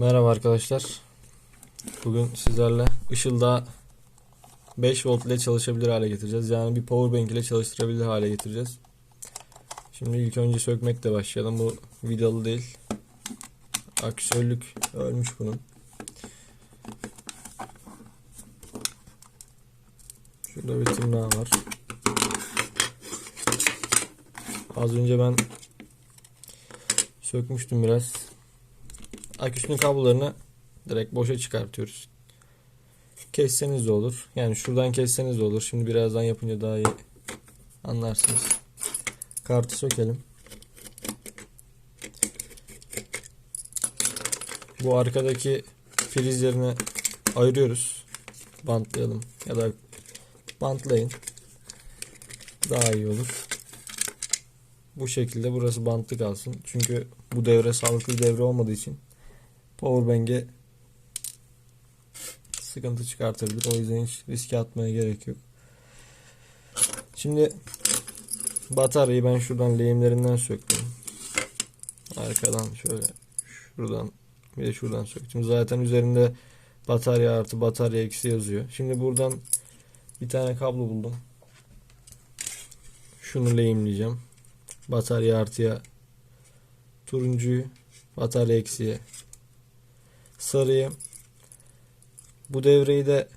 Merhaba arkadaşlar. Bugün sizlerle ışılda 5 volt ile çalışabilir hale getireceğiz. Yani bir power bank ile çalıştırabilir hale getireceğiz. Şimdi ilk önce sökmekle başlayalım. Bu vidalı değil. Aksörlük ölmüş bunun. Şurada bir tırnağı var. Az önce ben sökmüştüm biraz. Aküsünün kablolarını direkt boşa çıkartıyoruz. Kesseniz de olur. Yani şuradan kesseniz de olur. Şimdi birazdan yapınca daha iyi anlarsınız. Kartı sökelim. Bu arkadaki filizlerini ayırıyoruz. Bantlayalım ya da bantlayın. Daha iyi olur. Bu şekilde burası bantlı kalsın. Çünkü bu devre sağlıklı devre olmadığı için powerbank'e sıkıntı çıkartabilir. O yüzden hiç riske atmaya gerek yok. Şimdi bataryayı ben şuradan lehimlerinden söktüm. Arkadan şöyle şuradan bir de şuradan söktüm. Zaten üzerinde batarya artı batarya eksi yazıyor. Şimdi buradan bir tane kablo buldum. Şunu lehimleyeceğim. Batarya artıya turuncuyu batarya eksiye sarıyı bu devreyi de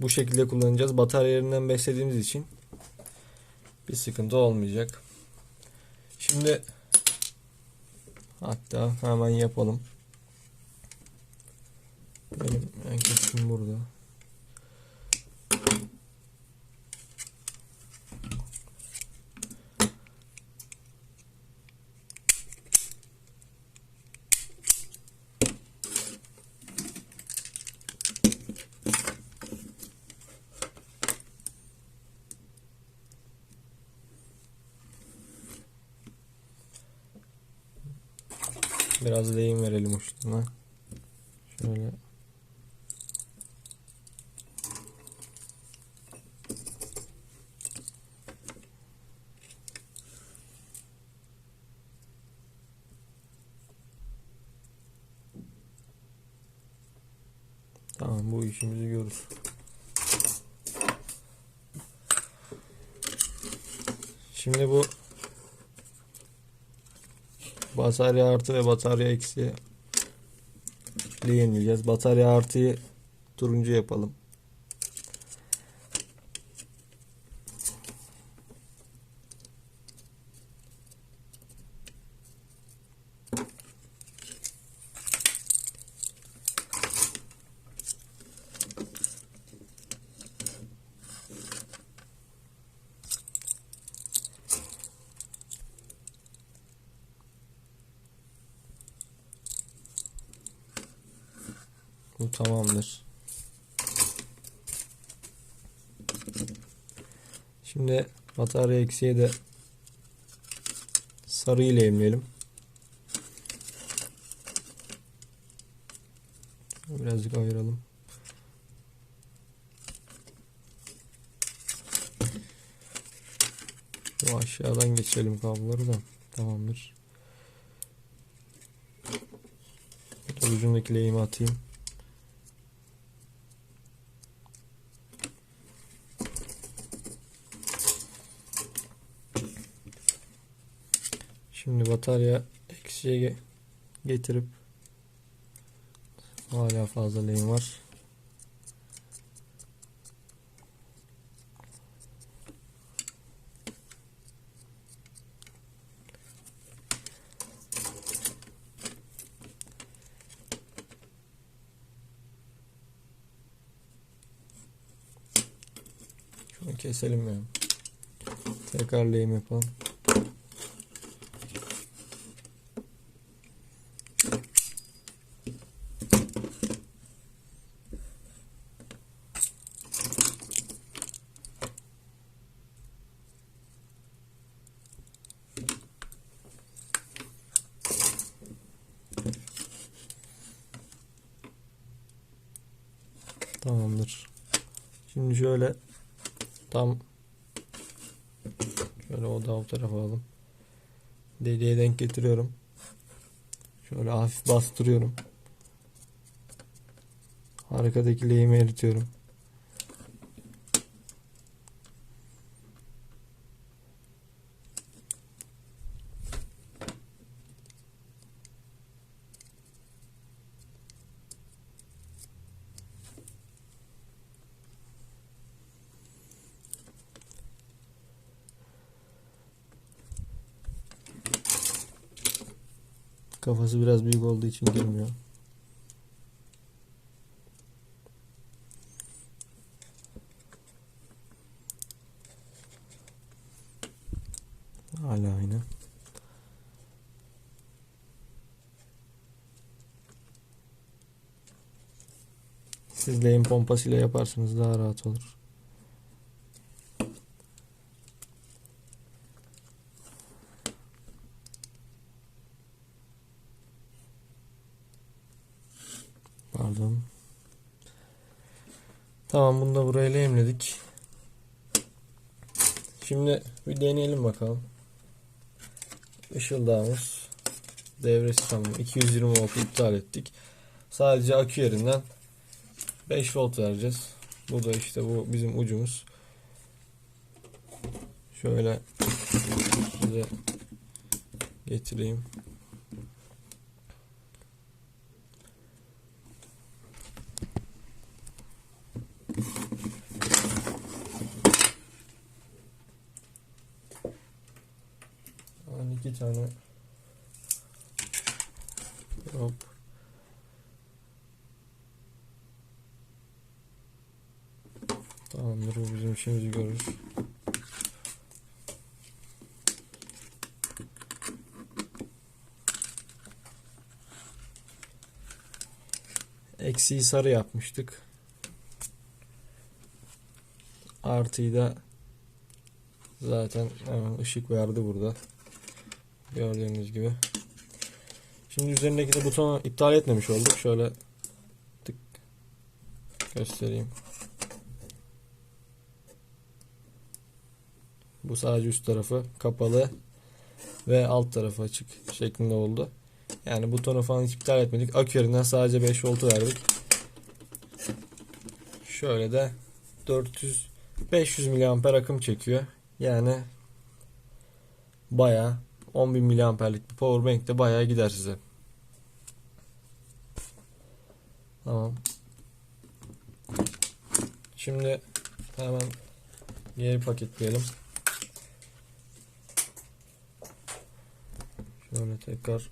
bu şekilde kullanacağız. Batarya yerinden beslediğimiz için bir sıkıntı olmayacak. Şimdi hatta hemen yapalım. Benim en kesin burada. Biraz lehim verelim uçlarına. Şöyle. Tamam bu işimizi görür. Şimdi bu batarya artı ve batarya eksi yenileceğiz. Batarya artıyı turuncu yapalım. Bu tamamdır. Şimdi batarya eksiğe de sarı ile emleyelim. Birazcık ayıralım. Şu aşağıdan geçelim kabloları da. Tamamdır. Ucundaki lehimi atayım. Şimdi batarya eksiye ge- getirip hala fazla lehim var. Şunu keselim ya. Tekrar lehim yapalım. Tamamdır. Şimdi şöyle tam şöyle o da bu tarafa alalım. Deliğe denk getiriyorum. Şöyle hafif bastırıyorum. Arkadaki lehimi eritiyorum. Kafası biraz büyük olduğu için girmiyor. Hala aynı. Siz lehim pompasıyla yaparsanız daha rahat olur. Pardon. Tamam bunu da buraya lehimledik. Şimdi bir deneyelim bakalım. Işıldağımız devresi tamam. 220 volt iptal ettik. Sadece akü yerinden 5 volt vereceğiz. Bu da işte bu bizim ucumuz. Şöyle size getireyim. Yani iki tane hop Tamamdır bu bizim işimizi görür. Eksiği sarı yapmıştık. Artıyı da zaten ışık verdi burada. Gördüğünüz gibi. Şimdi üzerindeki de butonu iptal etmemiş olduk. Şöyle tık göstereyim. Bu sadece üst tarafı kapalı ve alt tarafı açık şeklinde oldu. Yani butonu falan hiç iptal etmedik. Akü yerinden sadece 5 voltu verdik. Şöyle de 400 500 miliamper akım çekiyor. Yani bayağı 10.000 miliamperlik bir powerbank de bayağı gider size. Tamam. Şimdi hemen geri paketleyelim. Şöyle tekrar